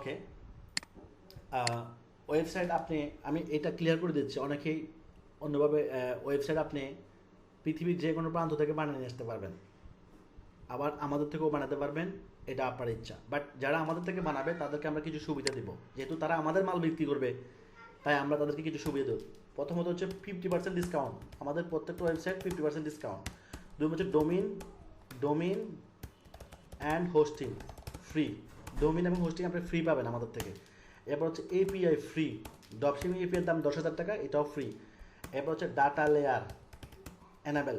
ওকে website আপনি, আমি এটা ক্লিয়ার করে দিচ্ছি, অনেকেই অন্যভাবে ওয়েবসাইট আপনি পৃথিবীর যে কোনো প্রান্ত থেকে বানিয়ে নিয়ে আসতে পারবেন। আবার আমাদের থেকেও বানাতে পারবেন, এটা আপনার ইচ্ছা। বাট যারা আমাদের থেকে বানাবে, তাদেরকে আমরা কিছু সুবিধা দিব। যেহেতু তারা আমাদের মাল বিক্রি করবে, তাই আমরা তাদেরকে কিছু সুবিধা দেবো। প্রথমত হচ্ছে ফিফটি পার্সেন্ট ডিসকাউন্ট আমাদের প্রত্যেকটা ওয়েবসাইট ফিফটি পার্সেন্ট ডিসকাউন্ট দুই হচ্ছে domain domain and hosting free domain এবং হোস্টিং আপনি ফ্রি পাবেন আমাদের থেকে। এরপর হচ্ছে এপিআই ফ্রি ডপসিমিং এপিআই দাম দশ হাজার টাকা, এটাও ফ্রি এরপর হচ্ছে data layer enable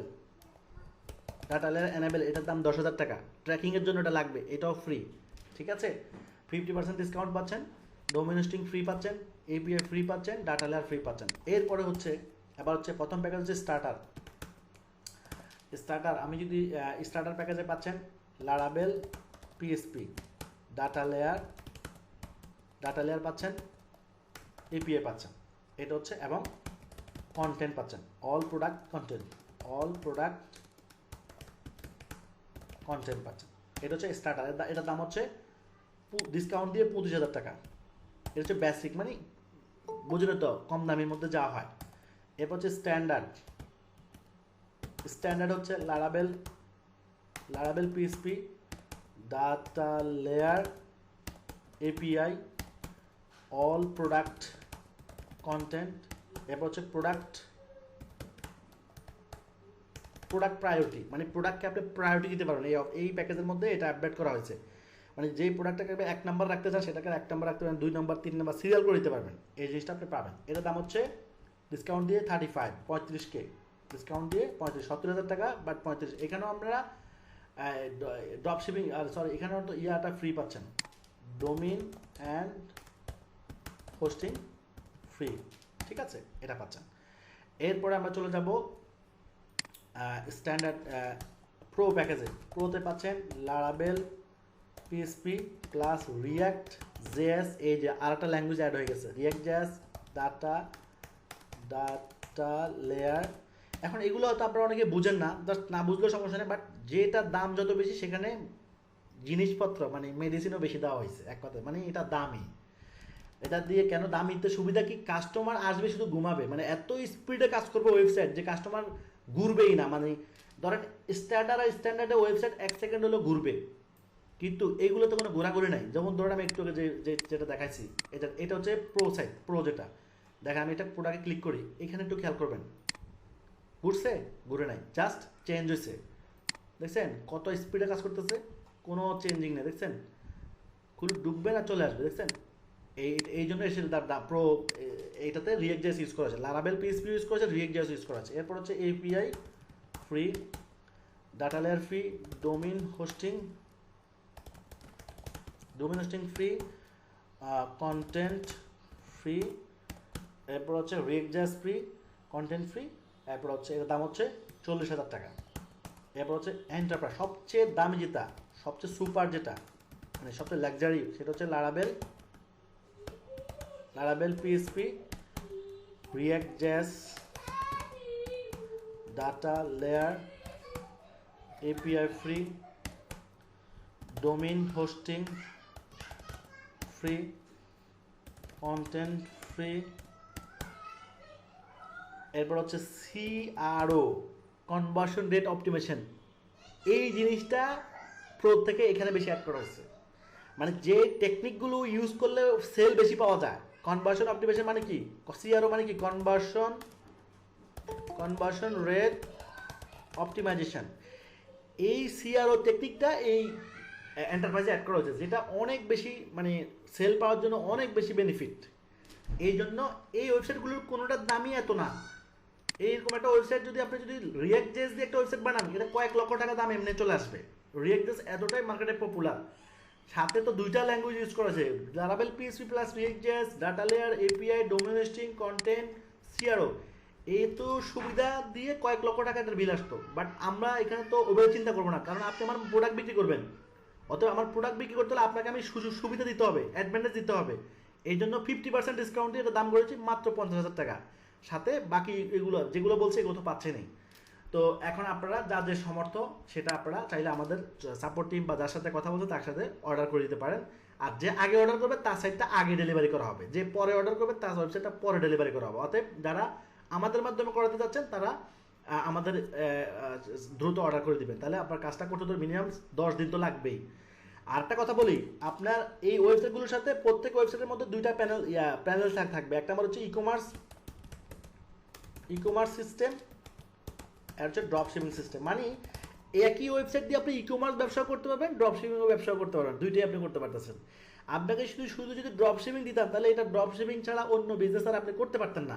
data layer enable এটার দাম দশ হাজার টাকা। ট্র্যাকিংয়ের জন্য এটা লাগবে, এটাও ফ্রি ঠিক আছে? ফিফটি পার্সেন্ট ডিসকাউন্ট পাচ্ছেন ডোমিন হোস্টিং ফ্রি পাচ্ছেন এপিআই ফ্রি পাচ্ছেন ডাটা লেয়ার ফ্রি পাচ্ছেন। এরপরে হচ্ছে এবার হচ্ছে প্রথম প্যাকেজ হচ্ছে স্টার্টার স্টার্টার আমি যদি স্টার্টার প্যাকেজে পাচ্ছেন লারাবেল PHP data layer data layer পাচ্ছেন এপিআই পাচ্ছেন। এটা হচ্ছে এবং কন্টেন্ট পাচ্ছেন। All product content all product content পাচ্ছেন। এটা হচ্ছে স্টার্টার এটার দাম হচ্ছে ডিসকাউন্ট দিয়ে পঁচিশ হাজার টাকা। এটা হচ্ছে বেসিক মানে বুঝলে তো কম দামের মধ্যে যাওয়া হয়। এরপর হচ্ছে স্ট্যান্ডার্ড স্ট্যান্ডার্ড হচ্ছে লারাবেল লারাবেল PHP data layer API all product content এরপর হচ্ছে প্রোডাক্ট প্রোডাক্ট প্রায়োরিটি মানে প্রোডাক্টকে আপনি প্রায়োরিটি দিতে পারবেন। এই এই প্যাকেজের মধ্যে এটা আপডেট করা হয়েছে। মানে যেই প্রোডাক্টটাকে আপনি এক নাম্বার রাখতে চান, সেটাকে এক নাম্বার রাখতে পারেন দুই নাম্বার তিন নাম্বার সিরিয়াল করে দিতে পারবেন। এই জিনিসটা আপনি পাবেন। এটার দাম হচ্ছে ডিসকাউন্ট দিয়ে থার্টি ফাইভ পঁয়ত্রিশ কে ডিসকাউন্ট দিয়ে পঁয়ত্রিশ, সত্তর হাজার টাকা বাট পঁয়ত্রিশ। এখানেও আমরা ড্রপ শিপিং আর সরি এখানেও তো ইয়াটা ফ্রি পাচ্ছেন। ডোমিন অ্যান্ড হোস্টিং ফ্রি ঠিক আছে? এটা পাচ্ছেন। এরপরে আমরা চলে যাব স্ট্যান্ডার্ড প্রো প্যাকেজে প্রোতে পাচ্ছেন লারাবেল পিএসপি প্লাস রিয়াক্ট জেএস এই যে আর একটা ল্যাঙ্গুয়েজ অ্যাড হয়ে গেছে। React JS data data layer এখন এগুলো হয়তো আপনারা অনেকে বুঝেন না জাস্ট না বুঝলেও সমস্যা নেই বাট যেটার দাম যত বেশি, সেখানে জিনিসপত্র মানে মেডিসিনও বেশি দেওয়া হয়েছে, এক কথা মানে এটা দামি। এটা দিয়ে কেন দামি? তো সুবিধা কি? কাস্টমার আসবে, শুধু ঘুমাবে। মানে এত স্পিডে কাজ করবে ওয়েবসাইট যে কাস্টমার ঘুরবেই না। মানে ধরেন স্ট্যান্ডার্ড আর স্ট্যান্ডার্ডে ওয়েবসাইট এক সেকেন্ড হলেও ঘুরবে। কিন্তু এইগুলোতে কোনো ঘোরাঘুরি নাই। যেমন ধরেন, আমি একটু যে যেটা দেখাইছি, এটা এটা হচ্ছে প্রো সাইট প্রো যেটা। দেখেন, আমি এটা প্রোডাক্টে ক্লিক করি। এখানে একটু খেয়াল করবেন। ঘুরছে? ঘুরে নাই। জাস্ট চেঞ্জ হয়েছে। দেখছেন কত স্পিডে কাজ করতেছে? কোনো চেঞ্জিং নেই, দেখছেন? খুলে ডুববে না, চলে আসবে, দেখছেন? এই এই জন্য এসে তার প্রো এইটাতে রিয়েক্ট জেস ইউজ করা আছে লারাবেল পিএসপি ইউজ করেছে রিয়েক্ট জেস ইউজ করা আছে এরপর হচ্ছে API free data layer free domain hosting domain hosting free content free এরপর হচ্ছে রিয়েক্ট ফ্রি কন্টেন্ট ফ্রি এরপর হচ্ছে এর দাম হচ্ছে চল্লিশ হাজার টাকা। এরপর হচ্ছে এন্টারপ্রাইজ সবচেয়ে দামি যেটা, সবচেয়ে সুপার যেটা মানে সবচেয়ে লাক্সারি সেটা হচ্ছে লারাবেল লারাবেল PSP react জ্যাস data layer API free domain hosting free content free এরপর হচ্ছে সিআরও কনভার্সন রেট অপটিমেশন এই জিনিসটা প্রো থেকে এখানে বেশি অ্যাড করা হচ্ছে। মানে যে টেকনিকগুলো ইউজ করলে সেল বেশি পাওয়া যায়। কনভার্সন অপটিমেশন মানে কি? সিআরও মানে কি? কনভার্সন কনভার্সন রেট অপটিমাইজেশন এই সিআরও টেকনিকটা এই এন্টারপ্রাইজে অ্যাড করা হয়েছে, যেটা অনেক বেশি মানে সেল পাওয়ার জন্য অনেক বেশি বেনিফিট এই জন্য এই ওয়েবসাইটগুলোর কোনোটার দামই এত না। এইরকম একটা ওয়েবসাইট যদি আপনি যদি রিয়েক্ট জেস দিয়ে একটা ওয়েবসাইট বানান, এটা কয়েক লক্ষ টাকা দাম এমনি চলে আসবে। রিয়েক্ট জেস এতটাই মার্কেটে পপুলার সাথে তো দুইটা ল্যাঙ্গুয়েজ ইউজ করেছে লারাবেল PHP plus React JS data layer API domain hosting content CRO এই তো সুবিধা দিয়ে কয়েক লক্ষ টাকা এটার বিল আসতো। বাট আমরা এখানে তো ওভাবে চিন্তা করব না। কারণ আপনি আমার প্রোডাক্ট বিক্রি করবেন। অতএব আমার প্রোডাক্ট বিক্রি করতে হলে আপনাকে আমি সুযোগ সুবিধা দিতে হবে অ্যাডভান্টেজ দিতে হবে। এই জন্য ফিফটি পার্সেন্ট ডিসকাউন্ট দিয়ে এটা দাম করেছি মাত্র পঞ্চাশ হাজার টাকা। সাথে বাকি এগুলো, যেগুলো বলছে এগুলো তো পাচ্ছে পাচ্ছেনই তো এখন আপনারা যা যে সমর্থ সেটা আপনারা চাইলে আমাদের সাপোর্ট টিম বা যার সাথে কথা বলছে তার সাথে অর্ডার করে দিতে পারেন। আর যে আগে অর্ডার করবে, তার সাইটটা আগে ডেলিভারি করা হবে। যে পরে অর্ডার করবে, তার ওয়েবসাইটটা পরে ডেলিভারি করা হবে। অতএব যারা আমাদের মাধ্যমে করাতে যাচ্ছেন, তারা আমাদের দ্রুত অর্ডার করে দিবেন। তাহলে আপনার কাজটা করতে তো মিনিমাম দশ দিন তো লাগবেই। আর একটা কথা বলি, আপনার এই ওয়েবসাইটগুলোর সাথে প্রত্যেক ওয়েবসাইটের মধ্যে দুইটা প্যানেল প্যানেল থাকবে। একটা আমার হচ্ছে e commerce e commerce system আর হচ্ছে ড্রপ শিপিং সিস্টেম মানে একই ওয়েবসাইট দিয়ে আপনি ই কমার্স ব্যবসা করতে পারবেন ড্রপ শিপিংও ব্যবসা করতে পারবেন। দুইটাই আপনি করতে পারতেছেন। আপনাকে শুধু শুধু যদি ড্রপ শিপিং দিতাম, তাহলে এটা ড্রপ শিপিং ছাড়া অন্য বিজনেস আর আপনি করতে পারতেন না।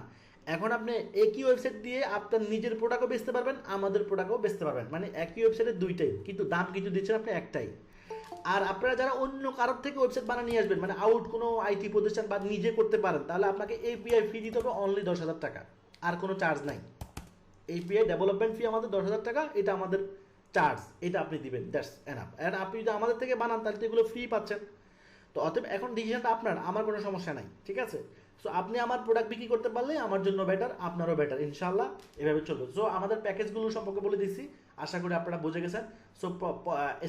এখন আপনি একই ওয়েবসাইট দিয়ে আপনার নিজের প্রোডাক্টও বেচতে পারবেন, আমাদের প্রোডাক্টও বেচতে পারবেন। মানে একই ওয়েবসাইটে দুইটাই, কিন্তু দাম কিছু দিচ্ছেন আপনি একটাই। আর আপনারা যারা অন্য কারোর থেকে ওয়েবসাইট বানিয়ে নিয়ে আসবেন মানে আউট কোনো আইটি প্রতিষ্ঠান বা নিজে করতে পারেন, তাহলে আপনাকে এপিআই ফি দিতে হবে অনলি দশ হাজার টাকা। আর কোনো চার্জ নাই। এপিআই ডেভেলপমেন্ট ফি আমাদের দশ হাজার টাকা, এটা আমাদের চার্জ এটা আপনি দিবেন দ্যাটস এনাফ অ্যান্ড আপনি যদি আমাদের থেকে বানান, তাহলে তো এগুলো ফ্রি পাচ্ছেন। তো অতএব এখন ডিসিশনটা আপনার, আমার কোনো সমস্যা নাই, ঠিক আছে? সো আপনি আমার প্রোডাক্ট বিক্রি করতে পারলে আমার জন্য বেটার আপনারও বেটার ইনশাল্লাহ এভাবে চলবে। সো আমাদের প্যাকেজগুলো সম্পর্কে বলে দিচ্ছি আশা করি আপনারা বুঝে গেছেন। সো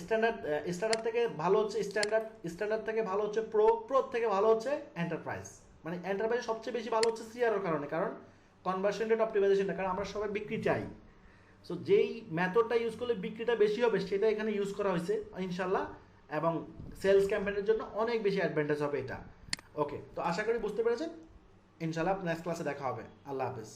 স্ট্যান্ডার্ড স্ট্যান্ডার্ড থেকে ভালো হচ্ছে স্ট্যান্ডার্ড স্ট্যান্ডার্ড থেকে ভালো হচ্ছে প্রো প্রো থেকে ভালো হচ্ছে এন্টারপ্রাইজ মানে এন্টারপ্রাইজ সবচেয়ে বেশি ভালো হচ্ছে সিআরওর কারণে, কারণ কনভার্সন রেট অপটিমাইজেশনটা কারণ আমরা সবাই বিক্রি চাই। সো যেই মেথডটা ইউজ করলে বিক্রিটা বেশি হবে, সেটা এখানে ইউজ করা হয়েছে ইনশাল্লাহ এবং সেলস ক্যাম্পেনের জন্য অনেক বেশি অ্যাডভান্টেজ হবে এটা। ওকে তো আশা করি বুঝতে পেরেছেন। ইনশাল্লাহ নেক্সট ক্লাসে দেখা হবে। আল্লাহ হাফেজ।